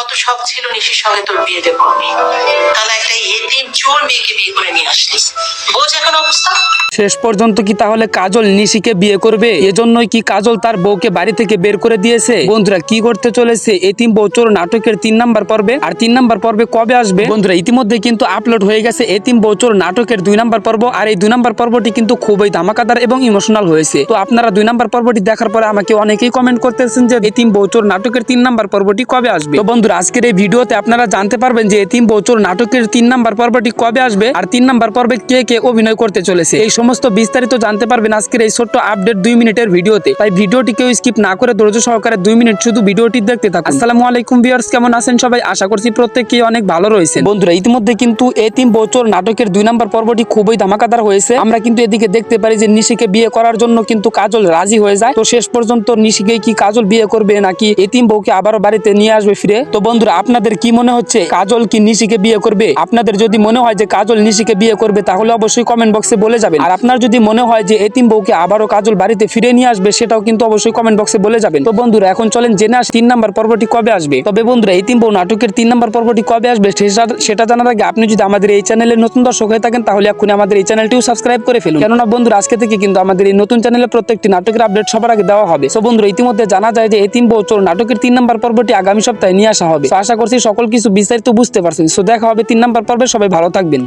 কত শখ ছিল নিশির সঙ্গে তোর বিয়ে দেবো তাহলে একটা এতিম চোর মেয়েকে বিয়ে করে নিয়ে আসলি বোঝ এখন অবস্থা শেষ পর্যন্ত কি তাহলে কাজল নিশিকে বিয়ে করবে? এজন্যই কি কাজল তার বউকে বাড়ি থেকে বের করে দিয়েছে? বন্ধুরা, কি করতে চলেছে? এতিম বৌচোর নাটকের তিন নাম্বার পর্বে। আর তিন নাম্বার পর্বে কবে আসবে? বন্ধুরা, ইতিমধ্যে কিন্তু আপলোড হয়ে গেছে এতিম বৌচোর নাটকের দুই নাম্বার পর্ব। আর এই দুই নাম্বার পর্বটি কিন্তু খুবই ধামাকাদার এবং ইমোশনাল হয়েছে। তো আপনারা দুই নাম্বার পর্বটি দেখার পরে আমাকে অনেকেই কমেন্ট করতেছেন যে এতিম বৌচোর নাটকের তিন নাম্বার পর্বটি কবে আসবে? তো বন্ধুরা, আজকের এই ভিডিওতে আপনারা জানতে পারবেন যে এতিম বৌচোর নাটকের তিন নাম্বার পর্বটি কবে আসবে? আর তিন নাম্বার পর্বে কে কে অভিনয় করতে চলেছে? এই সমস্ত বিস্তারিত জানতে পারবেন আজকের এই ছোট্ট আপডেট দুই মিনিটের ভিডিওতে। তাই ভিডিওটি কেউ স্কিপ না করে ধৈর্য সহকারে দুই মিনিট শুধু ভিডিওটি দেখতে থাকুন। আসসালামু আলাইকুম ভিউয়ার্স কেমন আছেন সবাই? আশা করছি প্রত্যেকেই অনেক ভালো রয়েছেন। বন্ধুরা, ইতিমধ্যে কিন্তু এতিম বৌচোর নাটকের দুই নাম্বার পর্বটি খুবই ধামাকাদার হয়েছে। আমরা কিন্তু এদিকে দেখতে পারি যে নিশিকে বিয়ে করার জন্য কিন্তু কাজল রাজি হয়ে যায়। তো শেষ পর্যন্ত নিশিকে কি কাজল বিয়ে করবে নাকি এতিম বউকে আবারও বাড়িতে নিয়ে আসবে ফিরে? তো বন্ধুরা, আপনাদের কি মনে হচ্ছে, কাজল কি নিশিকে বিয়ে করবে? আপনাদের যদি মনে হয় যে কাজল নিশিকে বিয়ে করবে, তাহলে অবশ্যই কমেন্ট বক্সে বলে যাবেন। আর আপনার যদি মনে হয় যে এতিম বউকে আবারও কাজল বাড়িতে ফিরে নিয়ে আসবে, সেটাও কিন্তু অবশ্যই কমেন্ট বক্সে বলে যাবেন। তো বন্ধুরা, এখন চলেন জেনে আস তিন নাম্বার পর্বটি কবে আসবে। তবে বন্ধুরা, এতিম বউ নাটকের তিন নাম্বার পর্বটি কবে আসবে সেটা- জানার আগে আপনি যদি আমাদের এই চ্যানেলের নতুন দর্শক হয়ে থাকেন, তাহলে এখনই আমাদের এই চ্যানেলটিও সাবস্ক্রাইব করে ফেলুন। কেননা বন্ধুরা, আজকে থেকে কিন্তু আমাদের এই নতুন চ্যানেলে প্রত্যেকটি নাটকের আপডেট সবার আগে দেওয়া হবে। সো বন্ধুরা, ইতিমধ্যে জানা যায় যে এতিম বউ চোর নাটকের তিন নাম্বার পর্বটি আগামী সপ্তাহে নিয়ে আসা হবে। তো আশা করছি সকল কিছু বিস্তারিত বুঝতে পারছেন। সো দেখা হবে তিন নাম্বার পর্বে। সবাই ভালো থাকবেন।